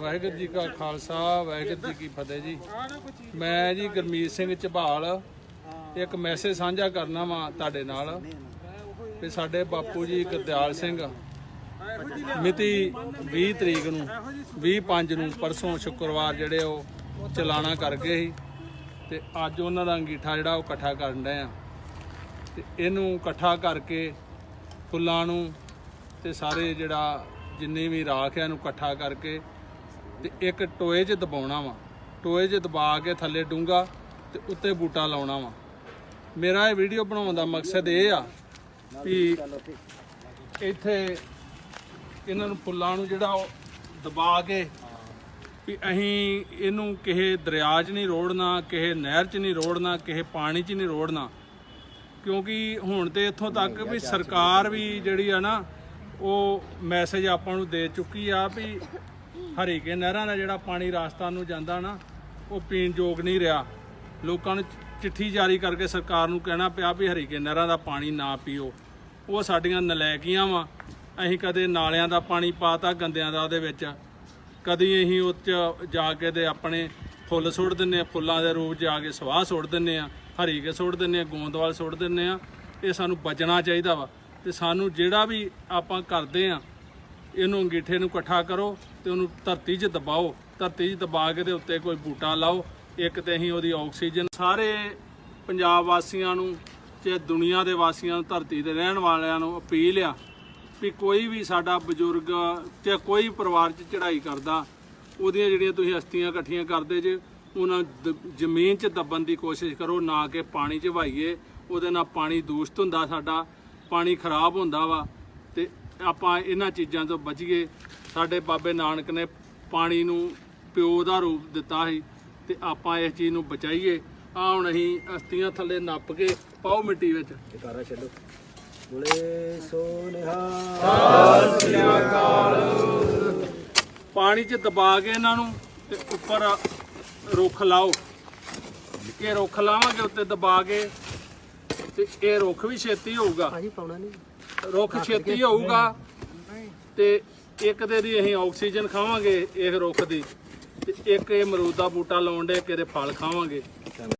ਵਾਹਿਗੁਰੂ ਜੀ ਕਾ ਖਾਲਸਾ ਵਾਹਿਗੁਰੂ ਜੀ ਕੀ ਫਤਿਹ ਜੀ। ਮੈਂ ਜੀ ਗੁਰਮੀਤ ਸਿੰਘ ਝਬਾਲ ਇੱਕ ਮੈਸੇਜ ਸਾਂਝਾ ਕਰਨਾ ਵਾ ਤੁਹਾਡੇ ਨਾਲ। ਕਿ ਸਾਡੇ ਬਾਪੂ ਜੀ ਗੁਰਦਿਆਲ ਸਿੰਘ ਮਿਤੀ 20 ਤਰੀਕ ਨੂੰ 25 ਨੂੰ ਪਰਸੋਂ ਸ਼ੁੱਕਰਵਾਰ ਜਿਹੜੇ ਉਹ ਚਲਾਣਾ ਕਰ ਗਏ ਸੀ। ਤੇ ਅੱਜ ਉਹਨਾਂ ਦਾ ਅੰਗੀਠਾ ਜਿਹੜਾ ਉਹ ਇਕੱਠਾ ਕਰਨ ਡਏ ਆ। ਤੇ ਇਹਨੂੰ ਇਕੱਠਾ ਕਰਕੇ ਫੁੱਲਾਂ ਨੂੰ ਤੇ ਸਾਰੇ ਜਿਹੜਾ ਜਿੰਨੀ ਵੀ ਰਾਖ ਹੈ ਇਹਨੂੰ ਇਕੱਠਾ ਕਰਕੇ ਤੇ ਇੱਕ ਟੋਏ 'ਚ ਦਬਾਉਣਾ ਵਾ। ਟੋਏ 'ਚ ਦਬਾ ਕੇ ਥੱਲੇ ਡੂੰਗਾ ਤੇ ਉੱਤੇ ਬੂਟਾ ਲਾਉਣਾ ਵਾ। ਮੇਰਾ ਇਹ ਵੀਡੀਓ ਬਣਾਉਣ ਦਾ ਮਕਸਦ ਇਹ ਆ ਵੀ ਇੱਥੇ ਇਹਨਾਂ ਨੂੰ ਫੁੱਲਾਂ ਨੂੰ ਜਿਹੜਾ ਉਹ ਦਬਾ ਕੇ ਵੀ ਅਸੀਂ ਇਹਨੂੰ ਕਿਸੇ ਦਰਿਆ 'ਚ ਨਹੀਂ ਰੋੜਨਾ, ਕਿਸੇ ਨਹਿਰ 'ਚ ਨਹੀਂ ਰੋੜਨਾ, ਕਿਸੇ ਪਾਣੀ 'ਚ ਨਹੀਂ ਰੋੜਨਾ। ਕਿਉਂਕਿ ਹੁਣ ਤੇ ਇੱਥੋਂ ਤੱਕ ਵੀ ਸਰਕਾਰ ਵੀ ਜਿਹੜੀ ਆ ਨਾ ਉਹ ਮੈਸੇਜ ਆਪਾਂ ਨੂੰ ਦੇ ਚੁੱਕੀ ਆ ਵੀ ਹਰੀਕੇ ਨਹਿਰਾਂ ਦਾ ਜਿਹੜਾ ਪਾਣੀ ਰਾਜਸਥਾਨ ਨੂੰ ਜਾਂਦਾ ਨਾ, ਉਹ ਪੀਣ ਯੋਗ ਨਹੀਂ ਰਿਹਾ। ਲੋਕਾਂ ਨੂੰ ਚਿੱਠੀ ਜਾਰੀ ਕਰਕੇ ਸਰਕਾਰ ਨੂੰ ਕਹਿਣਾ ਪਿਆ ਵੀ ਹਰੀਕੇ ਨਹਿਰਾਂ ਦਾ ਪਾਣੀ ਨਾ ਪੀਓ। ਉਹ ਸਾਡੀਆਂ ਨਲਾਇਕੀਆਂ ਵਾ। ਅਸੀਂ ਕਦੇ ਨਾਲਿਆਂ ਦਾ ਪਾਣੀ ਪਾਤਾ, ਗੰਦਿਆਂ ਦਾ ਉਹਦੇ ਵਿੱਚ। ਕਦੀ ਅਸੀਂ ਉਹ 'ਚ ਜਾ ਕੇ ਤੇ ਆਪਣੇ ਫੁੱਲ ਸੁੱਟ ਦਿੰਨੇ ਆ ਫੁੱਲਾਂ ਦੇ ਰੂਪ 'ਚ ਜਾ ਕੇ ਸਵਾਹ ਸੁੱਟ ਦਿੰਨੇ ਆ ਹਰੀ ਕੇ ਸੁੱਟ ਦਿੰਨੇ ਆ ਗੋਂਦਵਾਲ ਸੁੱਟ ਦਿੰਨੇ ਆ ਇਹ ਸਾਨੂੰ ਬਚਣਾ ਚਾਹੀਦਾ ਵਾ। ਤੇ ਸਾਨੂੰ ਜਿਹੜਾ ਵੀ ਆਪਾਂ ਕਰਦੇ ਆ, ਇਹਨੂੰ ਅੰਗੀਠੇ ਨੂੰ ਇਕੱਠਾ ਕਰੋ ਤੇ ਉਹਨੂੰ ਧਰਤੀ 'ਚ ਦਬਾਓ। ਧਰਤੀ 'ਚ ਦਬਾ ਕੇ ਦੇ ਉੱਤੇ ਕੋਈ ਬੂਟਾ ਲਾਓ। ਇੱਕ ਤੇ ਅਸੀਂ ਉਹਦੀ ਆਕਸੀਜਨ ਸਾਰੇ ਪੰਜਾਬ ਵਾਸੀਆਂ ਨੂੰ ਤੇ ਦੁਨੀਆ ਦੇ ਵਾਸੀਆਂ ਨੂੰ, ਧਰਤੀ ਤੇ ਰਹਿਣ ਵਾਲਿਆਂ ਨੂੰ ਅਪੀਲ ਆ ਵੀ ਕੋਈ ਵੀ ਸਾਡਾ ਬਜ਼ੁਰਗ ਤੇ ਕੋਈ ਪਰਿਵਾਰ 'ਚ ਚੜ੍ਹਾਈ ਕਰਦਾ, ਉਹਦੀਆਂ ਜਿਹੜੀਆਂ ਤੁਸੀਂ ਹਸਤੀਆਂ ਇਕੱਠੀਆਂ ਕਰਦੇ ਜੇ, ਉਹਨਾਂ ਦ- ਜ਼ਮੀਨ 'ਚ ਦੱਬਣ ਦੀ ਕੋਸ਼ਿਸ਼ ਕਰੋ, ਨਾ ਕਿ ਪਾਣੀ 'ਚ ਵਹਾਈਏ। ਉਹਦੇ ਨਾਲ ਪਾਣੀ ਦੂਸ਼ਿਤ ਹੁੰਦਾ ਸਾਡਾ। ਪਾਣੀ ਖਰਾਬ ਹੁੰਦਾ ਵਾ ਤੇ ਆਪਾਂ ਇਹਨਾਂ ਚੀਜ਼ਾਂ ਤੋਂ ਬਚੀਏ। ਸਾਡੇ ਬਾਬੇ ਨਾਨਕ ਨੇ ਪਾਣੀ ਨੂੰ ਪਿਓ ਦਾ ਰੂਪ ਦਿੱਤਾ ਸੀ ਤੇ ਆਪਾਂ ਇਸ ਚੀਜ਼ ਨੂੰ ਬਚਾਈਏ। ਆ ਹੁਣ ਅਸੀਂ ਹਸਤੀਆਂ ਥੱਲੇ ਨੱਪ ਕੇ ਪਾਓ ਮਿੱਟੀ ਵਿੱਚ। ਜਕਾਰਾ ਛੱਡੋ। ਬੋਲੇ ਸੋ ਨਿਹਾਲ ਪਾਣੀ 'ਚ ਦਬਾ ਕੇ ਇਹਨਾਂ ਨੂੰ ਤੇ ਉੱਪਰ ਰੁੱਖ ਲਾਓ। ਇਹ ਰੁੱਖ ਲਾਵਾਂਗੇ ਉੱਤੇ ਦਬਾ ਕੇ ਤੇ ਇਹ ਰੁੱਖ ਵੀ ਛੇਤੀ ਹੋਊਗਾ। ਭਾਜੀ ਪਾਉਣਾ ਨਹੀਂ। ਰੁੱਖ ਛੇਤੀ ਹੋਊਗਾ ਤੇ ਇੱਕ ਦੇ ਦੀ ਅਸੀਂ ਆਕਸੀਜਨ ਖਾਵਾਂਗੇ ਇਹ ਰੁੱਖ ਦੀ। ਤੇ ਇੱਕ ਇਹ ਅਮਰੂਦ ਦਾ ਬੂਟਾ ਲਾਉਣ ਦੇ ਕਿਤੇ ਫਲ ਖਾਵਾਂਗੇ।